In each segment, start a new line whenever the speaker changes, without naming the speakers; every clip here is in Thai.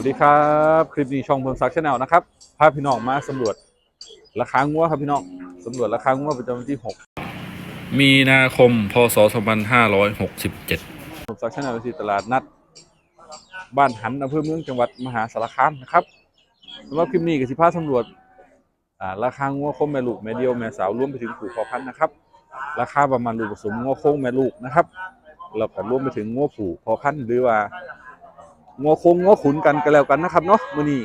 วัสดีครับ คลิปนี้ช่องเพิ่มซักชาแนลนะครับพาพี่น้องมาสำรวจราคางัวครับพี่น้องสำรวจราคางัวประจำวันที่ 6
มีนาคม พศ 2567
ผมซักชาแนลที่ตลาดนัด บ้านหันอำเภอเมืองจังหวัดมหาสารคามนะครับสำหรับคลิปนี้ก็สิพาสำรวจอ่าราคางัวโคมแม่ลูกแม่เดียวแม่สาวรวมไปถึงผูกพอพันธ์นะครับ ราคาประมาณลูกผสมงัวโค้งแม่ลูกนะครับแล้วก็รวมไปถึงงัวผูกพอพันธ์หรือว่า งัวโค้งงัวขุนกันก็แล้วกันนะครับเนาะมื้อนี้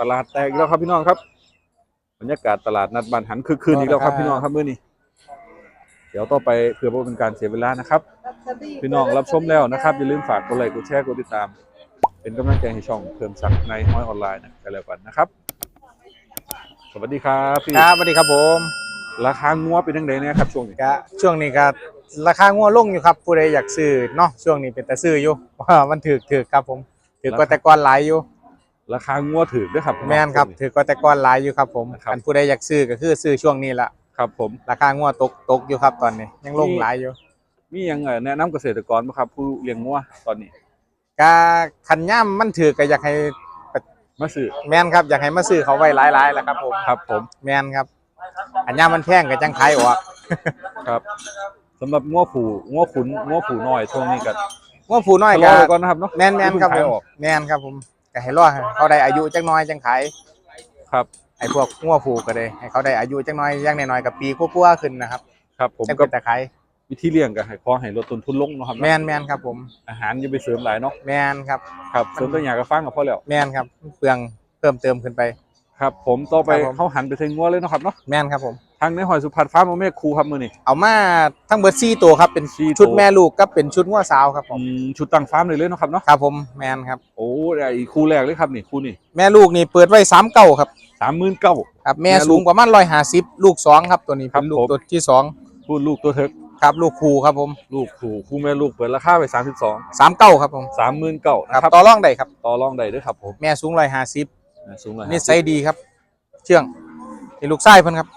ตลาดแตกอีกแล้วครับพี่น้องครับบรรยากาศตลาดนัดบ้านหันคึกคืนอีกแล้วครับพี่น้องครับมื้อนี้เดี๋ยวต่อไปเพื่อบ่เป็นการเสียเวลานะครับ พี่น้องรับชมแล้วนะครับ อย่าลืมฝากกดไลค์กดแชร์กดติดตาม เป็นกำลังใจให้ช่องเพิ่มสักในห้อยออนไลน์นะกันแล้วกันนะครับ สวัสดีครับพี่
ครับสวัสดีครับผม
ราคางัวเป็นยังไงเนี่ยครับช่วงนี้
ก็ช่วงนี้ก็ราคางัวลงอยู่ครับผู้ใดอยากซื้อเนาะช่วงนี้เป็นแต่ซื้ออยู่ว่ามันถือถือครับผม ถือกว่าแต่ก่อนหลายอยู่
ราคางัวถือด้วยครับ
แม่นครับ ถือกว่าแต่ก่อนหลายอยู่ครับผม
ครับ
อันผู้ใดอยากซื้อก็คือซื้อช่วงนี้ละ
ครับ ผม
ราคางัวตกตกอยู่ครับตอนนี้ ยังลง
มี
หลายอยู่
มียังเอ่อแนะนำเกษตรกรบ่ครับ ผู้เลี้ยงงัวตอนนี้
ก็คันย่ำมันถือก็อยากให้
มาซื้อ
แม่นครับอยากให้มาซื้อเขาไว้หลายๆแหละครับผม
ครับ ผม
แม่นครับอันย่ำมันแพงก็จังขายออก
ครับสำหรับงัวผูงัวขุนงัวผูน้อยช่วงนี้ก็
งัวผู้น้อย
ร
ก็
อไว้ก่อนนะครับเนาะ
แม่นแม่นครับ
อย่า
ผ
เพิ่งขาย
ม
ออก
แม่นครับผมก็ให้รอให้เขาได้อายุจังน้อยจังขาย
ครับ
ไอ้พวกงัวผูกก็ได้ให้เขาได้อายุจังน้อยอยังน้อยๆกับปีกว่าๆขึ้นนะครับ
ครับผม
จัง
ก็
เป็นตะไคร้
วิธีเลี้ยงก็ให้พอให้ลดต้นทุนลงเนาะครับ
แม
เนาะ
นแมนครับผม
อาหารอย่าไปเสริมหลายเนาะ
แมนครับ
ครับเสริมแตัวอย่างก็ฟังก็พอแล้ว
แมนครับเปลืองเพิ่มเติมขึ้นไป
ครับผมต่อไป
ครับผม
เข้าหันไปใส่งัวเลยเนาะครับเนาะ
แมนครับผม
ทางในหอยสุพรรณฟาร์มแม่ครูครับมื้อนี้
เอามาทั้งเบิดซี่ตัวครับเป็น
สี่
ชุด
ตัว
แม่ลูกกับเป็นชุดงัวสาวครับผ
อื
ม
มชุดตั้งฟาร์มเลยเลยเนาะครับเนาะ
ครับผมแมนครับ
โอ้ไอ้คู่แรกเลยครับนี่คู่นี่
แม่ลูกนี่เปิดไว้สามเก้าครับ
สามหมื่นเก้า
ครับแม่
แม่ลูก
สูงประมาณร้อยห้าสิบลูกสองครับตัวนี้
ครั
เป็
บ
นลูก
ผม
ตัวที่สอง
พูดลูกตัวเถิก
ครับลูกครูครับผม
ลูกคู่คู่แม่ลูกเปิดราคาไปสามสิบสอง
สามเก้าครับผม
สามหมื่นเก้า
ครับ
นะครับ
ต่อรองได้ครับ
ต่อรองได้ด้วยครับผม
แม่สูงร้อยห้าสิบ
อ่า สูงเลย
นิสัยดีครับ เชื่องนี่ลูกไส้เพิ่นครับ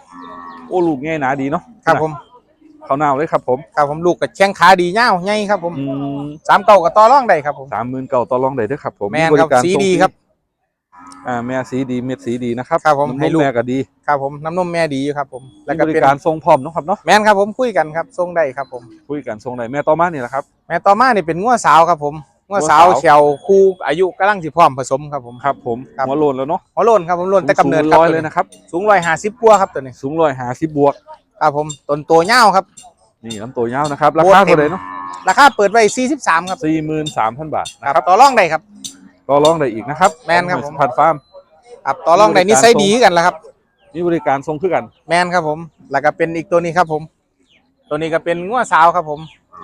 โอ้ลูกง่ายหนาดีเนาะ
ครับผม
เขาหนาวเลยครับผม
ครับผมลูกกับแข้งขาดีเง่าวใหญ่ครับผม
อืม
สามเก้ากับต่อรองได้ครับผม
สามหมื่นเก้าต่อรองได้ด้วยครับผม
แม่น
บ
ครับ
ริการ
สี
ส่ง
ดี
ฟ
ครับ
อ่าแม่สีดีเม็ดสีดีนะครับ
ครับผม
น้ำน
ให้ลูก
แม่ก็ดี
ครับผมน้ำนมแม่ดีอยู่ครับผมแล้วก็
มีบ
เป็
ริ
น
การส่งพร้อมเนาะครับเนาะ
แม่นครับผมคุยกันครับทรงได้ครับผม
คุยกันส่งได้แม่ต่อมานี่แหละครับ
แม่ต่อมานี่เป็นงัวสาวครับผมงั วสาว
งัวสาว
เขียวคู่อายุกำลังสิพร้อมผสมครับผม
ครับผม
ครับ
หัวโลนแล้วเนาะ
หัวโลนครับผมโลนแต่กำเนิด
สูง
ครับ
ร้อยเลยนะครับ
สูงร้อยห้าสิบกว่าครับตัวนี้
สูงร้อยห้าสิบบวก
ครับผมต้นตัวยาวครับ
นี่ลำตัวยาวนะครับ รา
โอ้
คา
เต็ม
เท่าไหร่เนาะ
ราคาเปิดไว้สี่สิบสามครับ
สี่หมื่นสามพันบาทนะ
ค
ค
รั
รั
บบต่อรองได้ครับ
ก็ร้องได้อีกนะครับ
แม่นครับผม
ผัดฟาร์ม
ครับต่อรองได้
มีบริการ
นิสัยดีกันแล้วครับ
มีบริการส่งคือกัน
แม่นครับผม แล้วก็เป็นอีกตัวนี้ครับผม ตัวนี้ก็เป็นงัวสาวครับผม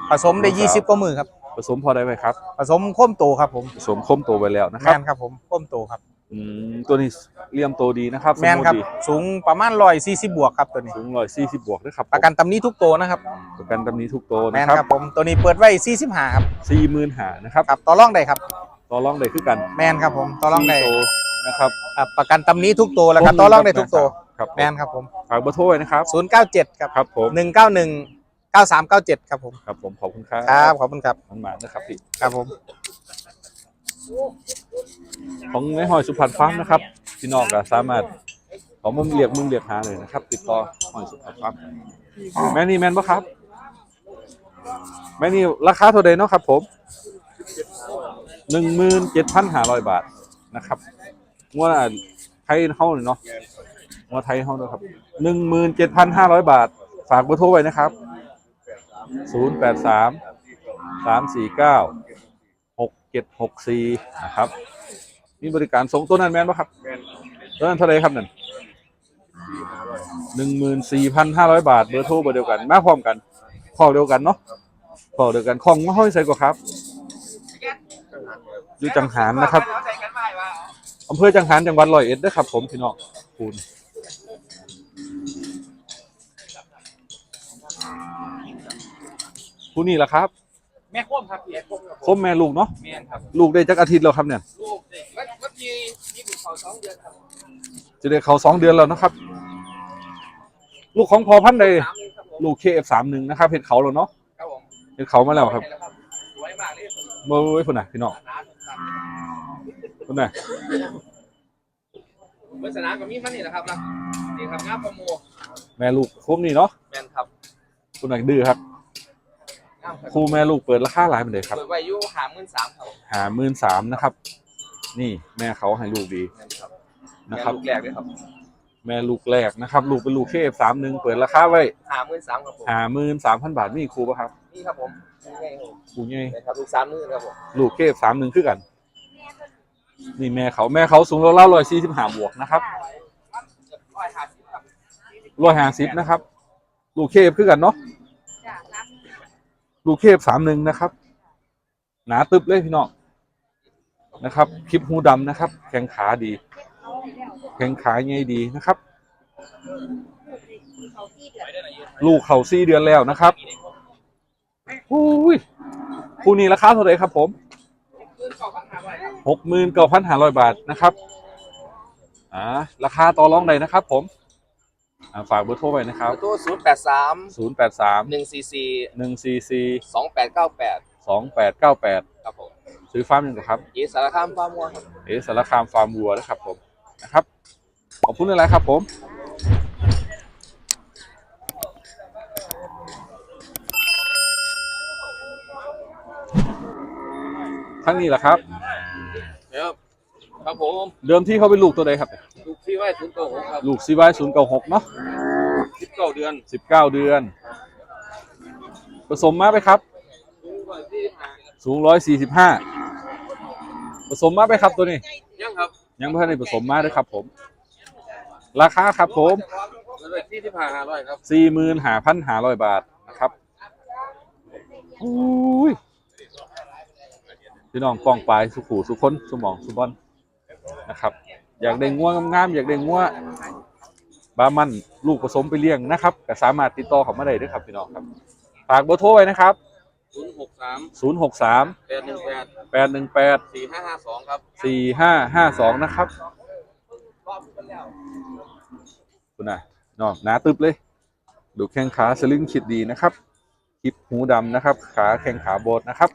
ผสมได้
งัว
ยี่
สาว
สิบกว่ามือครับ
ผสมพอได้ไหมครับ
ผสมโค้มโตครับผม
ผสมคมโตไปแล้วนะครั
แม่
บ
นครับผมโค้มโตครับ
อืมตัวนี้เลี่ยมโตดีนะครับ
แม่นครับ
สบูดี
สูงประมาณร้อยสี่สิบบวกครับตัวนี้
สูงร้อยสี่สิบบวกด้วยครับ
ประกันตำนี้ทุกตัวนะครับ
ประกันตำนี้ทุกโต
แม่
นะ
น
ครับ
ครับผมตัวนี้เปิดไว้สี่สิบห้าครับ
สี่หมื่นหานะครับ
ครับต่อรองได้ครับ
ต่อรองได้คือกัน
แม่นครับผมต่อรองได้
สี่โตนะครับ
ครับประกันตำนี้ทุกตัวแล้วก็ต่อรองได้ทุกตัว
ครับ
แม่นครับผม
ฝากเบอร์โทรไว้นะครับ
ศูนย์เก้าเจ็ดครับ
ครับผม
หนึ่งเก้าหนึ่ง เก้าสามเก้าเจ็ดครับผม
ครับผมขอบคุณครับ
ครับ ขอบคุณครับ
มันหมานะครับพี่
ครับผม
ของในหอยสุพรรณฟาร์มนะครับ พี่น้องก็สามารถของมึงเรียกมึงเรียกหาเลยนะครับ ติดต่อหอยสุพรรณฟาร์มแม่นี่แม่นปะครับ แม่นี่ราคาเท่าใดเนาะครับ ผมหนึ่งหมื่นเจ็ดพันห้าร้อยบาทนะครับงวดไทยเฮาเนี่ยเนาะงวดไทยเฮาเนาะครับหนึ่งหมื่นเจ็ดพันห้าร้อยบาท ฝากเบอร์โทรไว้นะครับ ศูนย์แปดสามสามสี่เก้าหกเจ็ดหกสี่นะครับมีบริการส่งตัวนั้นแมนปะครับตัวนั้นเท่าไรครับนั่นหนึ่งหมื่นสี่พันห้าร้อยบาทเบอร์โทรเบอร์เดียวกันมาพร้อมกันข้อเดียวกันเนาะข้อเดียวกันของมาห้อยใส่กว่าครับอยู่จังหารนะครับอำเภอจังหารจังหวัดร้อยเอ็ดนะครับผมพี่น้องคูณ ผู้นี่แหละครับ
แม่ควมครับพี่แม่ควม
คมแม่ลูกเนาะ
แม่ครับ
ลูกได้จักอาทิตย์แล้วครับเนี่ย
ลูกเด็กวัดวัดมีมีบุตรเขาสองเดือนครับ
จะได้เขาสองเดือนแล้วนะครับ ลูกของพอพันธุ์ใด
สามเดือนครับผม
ลูกเคเอฟสามหนึ่งนะครับเห็ดเขาแล้วเนาะ
ครับผม
เห็ดเขามาแล้วครับ
สวยมากเลย
เมื่อไว้พุ่นน่ะพี่น้อง
ร้านครับ
คุณน่ะ
เมื่อสนามกับมีมันนี่แหละครับนะนี่ครับงามประโม
แม่ลูกครบนี่เนาะ
แมนครับ
คุณน่ะดื้อครับ
งาม ครับ
ครูแม่ลูกเปิดราคาหลายเป็นเลยครับ
เปิดไว้อยู่หาหมื่นสามครับ
หาหมื่นสามนะครับ นี่แม่เขาให้ลูกดี
แมนครับ
นะครับ
แม่ลูกแรกด้วยครับ
แม่ลูกแรกนะครับ ลูกเป็นลูกเคฟสามหนึ่งเปิดราคาไว้
หาหมื่นสามครับผม
หาหมื่นสามพันบาทมีครูป่ะครับ
นี่ครับผมนี่ไงครับ
ครูใหญ่
นะครับลูกสามมือครับผม
ลูกเคฟสามหนึ่งคือกัน นี่แม่เขาแม่เขาสูงเล่าร้อยสี่สิบห้าบวกนะครับ
ร้อยห้าสิบครับ
ร้อยห้าสิบนะครับ ลูกเคฟคือกันเนาะ ลูกเคฟสามหนึ่งนะครับ หนาตึบเลยพี่น้องนะครับ คลิปหูดำนะครับ แข้งขาดี แข้งขาใหญ่ดีนะครับ ลูกเขาสี่เดือนแล้วนะครับอุ้ยคู่นี้ราคาเท่าไหร่ครับ ผมหกหมื่นเก้าพันห้าร้อยบาทนะครับ อ่า ราคาต่อรองใดนะครับ ผม อ่าฝากเบอร์โทรไว้นะครับ
ตัวศูนย์แปดสาม
ศูนย์แปดสาม
หนึ่งสี่สี่
หนึ่งสี่สี่
สองแปดเก้าแปด
สองแปดเก้าแปด
ครับผม
ซื้อฟาร์มยังไงครับ
ยีสารคามฟาร์มัวครับ
เอสารคามฟาร์มวัวนะครับผมนะครับ ขอบคุณอะไรครับผม ทั้งนี้แหละครับ
เดี๋ยวครับผม
เดิมที่เขาเป็นลูกตัวใดครับ
ลูกที่ ไว้ศูนย์เก้าหกครับ
ลูกซีไวศูนย์เก้าหกเนาะ
สิบเก้าเดือน
สิบเก้าเดือน ผสมมาไหมครับ
สูงกว่าที่ห้า
สูงร้อยสี่สิบห้าผสมมาไหมครับตัวนี้
ยังครับ
ยังไม่ทันได้ผสมมาเลยครับผม ราคาครับผม
แล้วไปที่ที่ผ่าห้าร้อยครับ
สี่หมื่นหาพันหาร้อยบาทนะครับอุ้ยพี่น้องป้องปลายสุขูสุคนสมองสุบอนนะครับ อยากได้ง่วงงามๆอยากได้ง่วบามันลูกผสมไปเลี้ยงนะครับก็สามารถติดต่อเขามาได้ด้วยครับพี่น้องครับฝากเบอร์โทรไว้นะครับ
ศูนย์หกสาม
063
แปดหนึ่งแปด
818
สี่ห้าห้าสองครับ
4552นะครับคุณน่ะน้องหนาตึบเลย ดูแข้งขาสลึงคิดดีนะครับคลิปหูดำนะครับ ขาแข้งขาโบดนะครับ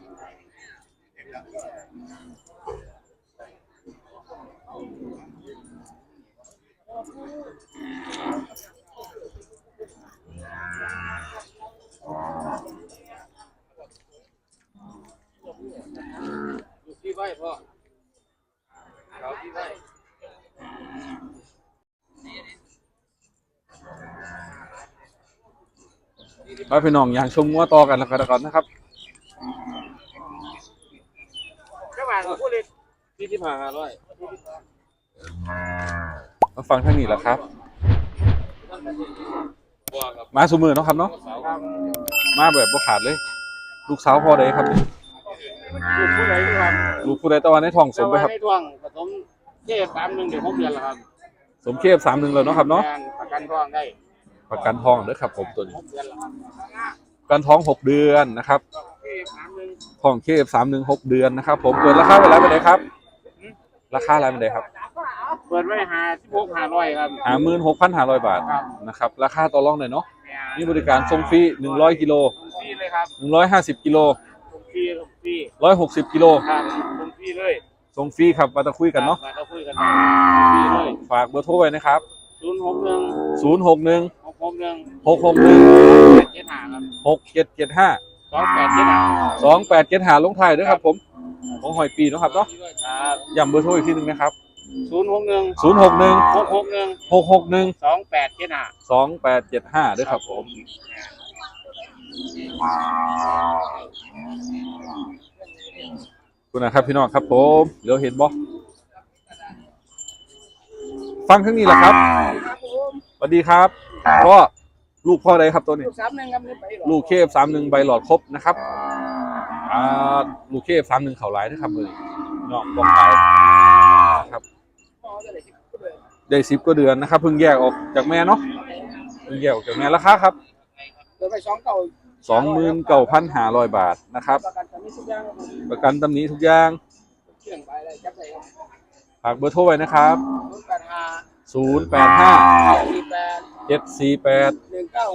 อยู่ที่ไว้พ่อเราที่ไว้
ไปพี่น้องอย่างชมงัวต่อกันแล้วกันก่อนนะครับ
ก็มาพูดเลยที่ที่ผ่าห้าร้อย
มาฟังทางนี้แหละครับ
บัวครับ
มาสุมือเนาะครับเนาะ
สาวครับ
มาแบบบ่ขาดเลย ลูกสาวพอได้ครับ
ลูกผู้ใดครับ
ลูกผู้ใดตะวันในท้องสมไปครับ
ในช่วงผสมเจ็ดสามหนึ่งเดี๋ยวหกเดือนแล้วครับ
สมเคฟสามหนึ่งแล้วเนาะครับเนาะ
แทนประกันท้องได้
ประกันทองเด้อครับ ผมตัวนี้
หกเดือนแล้วครับ
ประกันท้องหกเดือนนะครับ
เจ็ดสามหนึ่ง
ทองเคฟสามหนึ่งหกเดือนนะครับ ผมเปิดราคาไปแล้วไปไหนครับ ราคาอะไรไปไหนครับ
เปิดไว้หาสิบหกหาร้อยครับ
หาหมื่นหกพันห้าร้อยบาท
ครับ
นะครับ ราคาต่อรองหน่อยเนาะนี่บริการส่งฟรีหนึ่งร้อยกิโล
ฟรีเลยครับ
หนึ่งร้อยห้าสิบกิโล
ฟรีฟรี
ร้อยหกสิบกิโล
ครับฟรีเลย
ส่งฟรีครับมาตะคุยกันเนาะ
มาเราคุยกันฟรีเลย
ฝากเบอร์โทรไว้นะครับ
ศูนย์หกหนึ่ง
ศูนย์หกหนึ่ง
หกหกหนึ่ง
หกหกหนึ่ง
แปดเจ็ดหาครับ
หกเจ็ดเจ็ดห้า
สองแปดเจ็ดหา
สองแปดเจ็ดหาลงท้ายด้วยครับ ผมของหอยปีเนาะครับเนาะ
ครับ
ย้ำเบอร์โทรอีกทีหนึ่งนะครับ
ศูนย์หกหนึ่ง
ศูนย์หกหนึ่ง
หกหกหนึ่ง
หกหกหนึ่ง
สองแปดเจ็ดหา
สองแปดเจ็ดห้าด้วยครับผมคุณนะครับพี่น้องครับผมเดี๋ยวเห็นบ่ฟังทั้งนี้แหละครับส วัสดีครับ พ่อลูกพ่อใดครับตัวนี้
ลูกสามหนึ่งครับนี่ไปหรอ
ลูกเคฟสามหนึ่งใบหลอดครบนะครับอ่าลูกเคฟสามหนึ่งเขาหลายนะครับเลยน้องบอกไปนะครับได้สิบก็เดือนนะครับเพิ่งแยกออกจากแม่เนาะเพิ่งแยกออกจากแม่ราคาครับ
เปิดไปสองเก่า
สองหมื่นเก้าพันห้าร้อยบาทนะครับ
ประกันจะมีสุดยางครับผม
ประกันตำหนี้ทุกอย่าง
เชื่องไปเลยจับได้ครับ
ฝากเบอร์โทรไว้นะครับ
ศูนย์แป ดห้า
0 8
สี่แปด
5 7 4 8
หนึ่งเก้า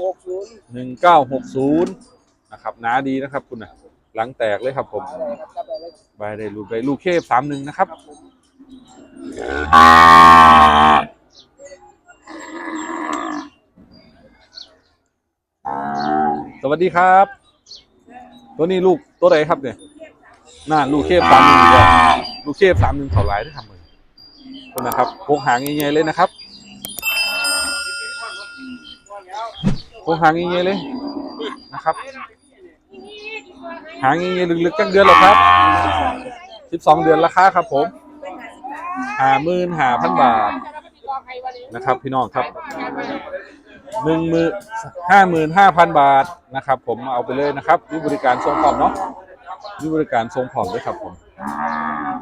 หกศูนย์
1 9 6 0นะครับหนาดีนะครับคุณนะหลังแตกเลยครับผม
ไรครับได้ลย
ใบได้ลูกใบลูกเคฟสามหนึ่งนะครับสวัสดีครับ ตัวนี้ลูกตัวไหนครับเนี่ยน่าลูกเคฟสามหนึ่งลูกเคฟสามหนึ่งเขาหลายได้ทำเลยค นะครับโค้งหางใหญ่ๆเลยนะครับโค้งหางใหญ่ๆเลยนะครับ หางใหญ่ๆลึกๆจังเดือนหรอครับสิบสองเดือนราคาครับผมหาหมื่นหาพันบาทนะครับ พี่น้องครับหนึ่งมื่นห้าหมื่นห้าพันบาทนะครับ ผมเอาไปเลยนะครับมีบริการทรงผอนเนาะมีบริการทรงผอนด้วยครับผม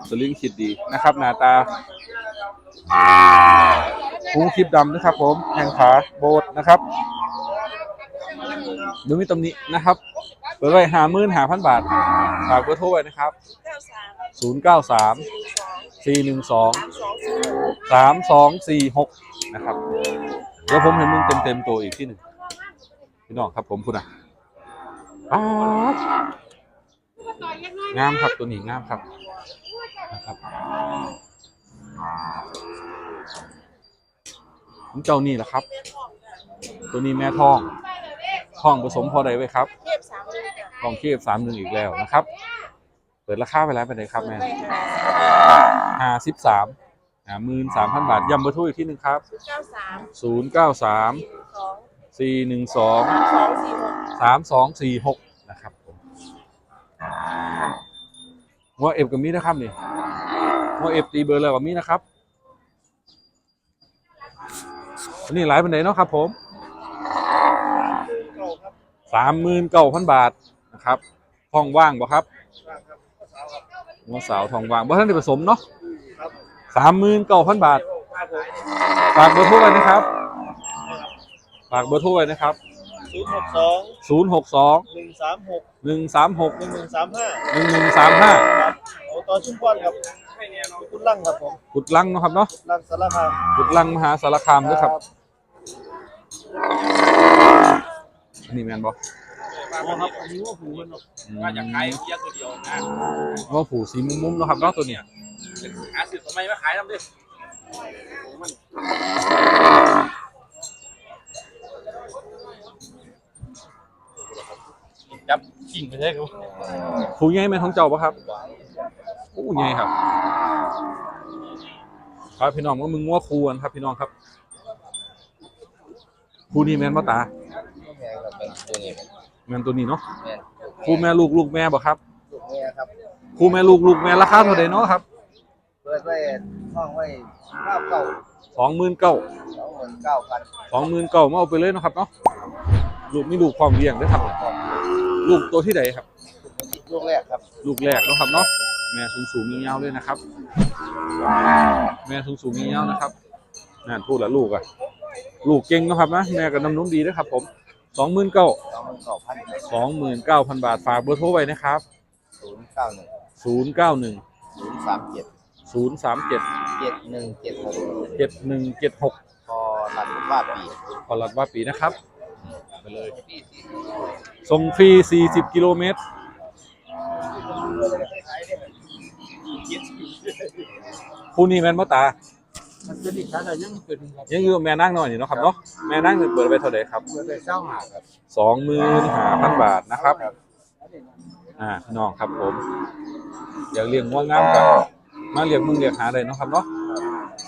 สลิงคิดดีนะครับหน้าตา หูคลิปดำนะครับ ผมแข้งขาโบดนะครับดูมีตำหนินะครับเปิดไว้หาหมื่นหาพันบาทฝากเบอร์โทรไว้นะครับศูนย์เก้าสามสี่หนึ่งสองสามสองสี่หกนะครับ เดี๋ยวผมเห็นมึงเต็มเต็มๆตัวอีกที่หนึ่งพี่น้องครับผมคุณอะงามครับตัวนี้งามครับนะครับ ผมเจ้านี่แหละครับ ตัวนี้แม่ทองทองผสมพอใดไว้ครับทองเคียบสามหนึ่งอีกแล้วนะครับ เปิดราคาไปแล้วเป็นไงครับแม่ห้าสิบสามอ่าหมื่นสามพันบาทย้ำเบอร์โทรอีกที่หนึ่งครับ
เก้าสาม
ศูนย์เก้าสาม
สอง
สี่หนึ่งสอง
สองสี่หก
สามสองสี่หกนะครับผมว่าเอฟกับมีนะครับนี่ ว่าเอฟตีเบอร์เลยกับมีนะครับอันนี้หลายเป็นไหนเนาะครับ ผมสามหมื่นเก้าพันบาทนะครับทองว่างบ่ครับว่าสาวทองว่างบ่ท่านได้ผสมเนาะสามหมื่นเก้าพันบาทฝากเบอร์โทรไว้นะครับฝากเบอร์โทรไว้นะครับ
ศูนย์หกสอง
ศูนย์หกสอง
หนึ่งสามหก
หนึ่งสามหก
หนึ่งหนึ่งสามห้า
หนึ่งหนึ่งสามห้า
ครับเอาตอนชุ่มพรครับ คุณลั่งครับผม
กุดลังเนาะครับเนาะ
ลั่งสารคาม
กุดลังมหาสารคามด้วยครับอันนี้แมนบอ
ครับอันนี้ว่าหูมัน
ว่าอยากขายเพียตัวเดียวนะว่าผูสีมุมๆเนาะครับเนาะตัวเนี้ย
หาสิทำไมมาขายทำดิ
จับกิ่งไปเลยครับ
ผูใหญ่แม่นท้องเจ้าปะครับโอ้ใหญ่ครับครับพี่น้องก็มึงว่าครูกันครับ พี่น้องครับครูนี่แมนบ่ตาแมนตัวนี้เนาะครูแม่ลูกลูกแม่บ่ครับ
ลูกเมียครับ
ครูแม่ลูกลูกแม่ราคาเท่าใดเนาะครับ
เปิดไว้ห้องไว้เก้าเก้า
สองหมื่นเก้า
สองหมื่นเก้าพัน
สองหมื่นเก้ามาเอาไปเลยเนาะครับเนาะลูกนี่ลูกความเลี้ยงได้อครับ ลูกตัวที่ไหนครับ
ลูกแรกครับ
ลูกแรกเนาะครับเนาะ แม่สูงสูงๆยาวๆเลยนะครับ แม่สูงสูงๆยาวๆนะครับนั่นพูดแล้วลูกอะลูกเก่งเนาะครับนะแม่กับน้ำนมดีนะครับ ผมสองหมื่นเก้า
สองหมื่นเก้าพัน
สองหมื่นเก้าพันบาทฝากเบอร์โทรไว้นะครับ
ศูนย์เก้าหนึ่ง
ศูนย์เก้าหนึ่ง
ศูนย์สามเจ็ด
ศูนย์สามเจ็ด
เจ็ดหนึ่งเจ็ดหก
เจ็ดหนึ่งเจ็ดหก
พอรันว่าปี
ขอรัดว่าปีนะครับไปเลยส่งฟรีสี่สิบกิโลเมตร คู่นี้แม่นบ่ตา
มันจะดิฉันอะไรยังเป็นครับ
ยังอยู่แม่นั่งหน่อยนี่เนาะครับเนาะแม่นั่งเปิดไปเท่าไหร่ครับ
เปิดไว้เจ้าหาครับ
สองหมื่นห้าพันบาทนะครับ อ่าพี่น้องครับผมอยากเลี้ยงง่วงงามกันมาเลี้ยงมึงเลี้ยงหาได้เนาะครับเนาะ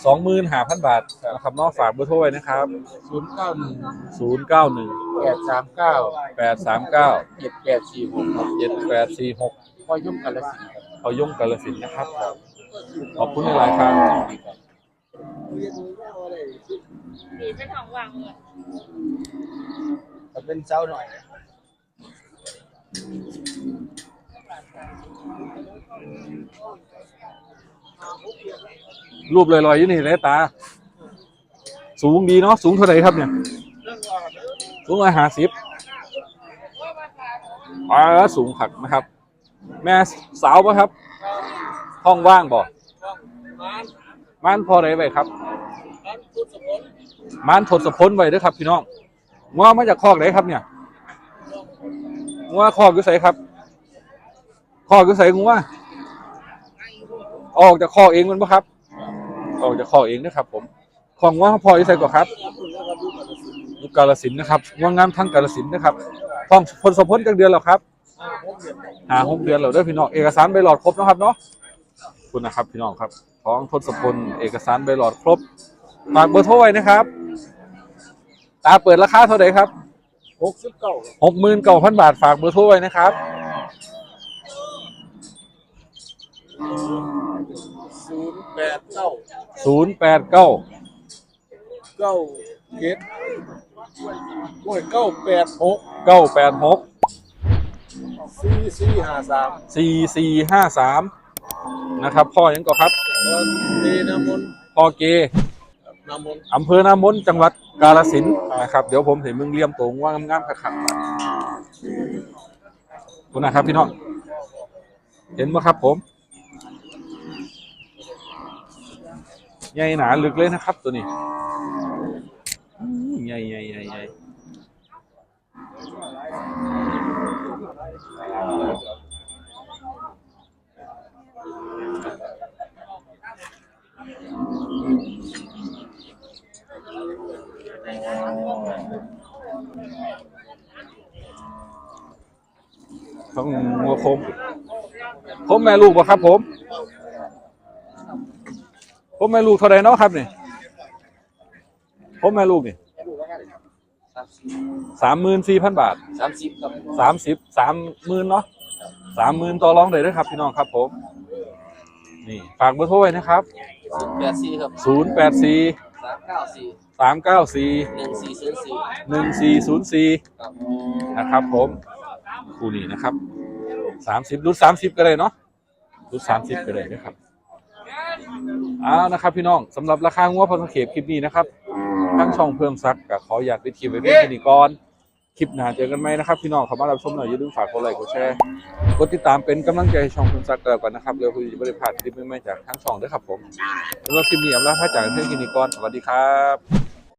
สองหมื่นห้าพันบาทนะครับเนาะฝากเบอร์โทรไว้นะครับ
ศูนย์เก้าหนึ่ง
ศูนย์เก้าหนึ่ง
แปดสามเก้า
แปดสามเก้า
เจ็ดแปดสี่หกครับ
เจ็ดแปดสี่หก
พ่อยุ่งกันละสิครับ
เอายงกาลสินธุ์นะครับ ขอบคุณในรายการ
มีเป็นของวางเลย
เป็นเจ้าหน่อย
รูปลอยๆอยู่นี่เลยตา สูงดีเนาะสูงเท่าไหร่ครับเนี่ย สูงร้อยห้าสิบอ่าสูงขักนะครับ แม่สาวปะครับ ห้องว่างบ่ม่านพอไหนไว้ครับม่านทดสะพนไว้ด้วยครับ พี่น้องงัวมาจากคอกไหนครับเนี่ยงัวคอกอยู่ไสครับคอกอยู่ไสงัวออกจากคอกเองมันปะครับ ออกจากคอกเองนะครับ ผมของว่าพออยู่ใสก่อครับกาลสินนะครับว่างงามทั้งกาลสินนะครับท้องพลสมพลจักเดือนแล้วครับหาหกเดือนแล้วด้อพี่น้องเอกสารใบหลอดครบนะครับเนาะ คุณนะครับพี่น้องครับท้องทศพลเอกสารใบหลอดครบฝากเบอร์โทรไว้นะครับ ตาเปิดราคาเท่าไหร่ครับ
หกสิบเก้า
หกหมื่นเก้าพันบาทฝากเบอร์โทรไว้นะครับ
ศูนย์แปดเก้า
ศูนย์แปดเก้า
เก้าเจ็ดโอ้ยเก้าแปดหก
เก้าแปดหก
สี่สี่ห้าสาม
สี่สี่ห้าสาม นะครับ พ่อยังก่อนครับ
เดนามน
พ่อเก
นามน
อำเภอนามนจังหวัดกาฬสินธุ์นะครับ เดี๋ยวผมเห็นมึงเลี่ยมตรงว่างามๆขัดๆมาขอบคุณนะครับพี่น้อง เห็นไหมครับผมใหญ่หนาลึกเลยนะครับ ตัวนี้อืมใหญ่ใหญ่ใหญ่ใหญ่ ต้องงัวโคมโคมแม่ลูกป่ะครับผมโคมแม่ลูกเท่าไหรเนาะครับนี่โคมแม่ลูกนี่สามหมื่นสี่พันบาท
สามสิบครับ
สามสิบสามหมื่นเนาะสามหมื่นต่อรองเลยนะครับพี่น้องครับผม นี่ฝากเบอร์โทรไว้นะครับ
ศูนย์แปดสี่ครับ
ศูนย์แปดสี่
สามเก้าสี่
สามเก้าสี่
หนึ่งสี่ศูนย์สี่
หนึ่งสี่ศูนย์สี่
ครับ
นะครับผมคู่นี้นะครับสามสิบรุ่นสามสิบก็ได้เนาะรุ่นสามสิบก็ได้นะครับเอานะครับพี่น้องสำหรับราคางัวพอสังเขปคลิปนี้นะครับทั้งช่องเพิ่มซักกับขออยากไปทีไว้เพียงแค่นี้ก่อน คลิปหน้าเจอกันไหมนะครับ พี่น้องเข้ามารับชมหน่อยอย่าลืมฝากกดไลค์กดแชร์กดติดตามเป็นกำลังใจให้ช่องคุณซักเกอร์ก่อนนะครับเร็วคุณจะไม่ได้พลาดคลิปใหม่ๆจากทั้งช่องด้วยครับผมสำหรับคลิปนี้อำลาพระจากเพื่อนกินนิกรสวัสดีครับ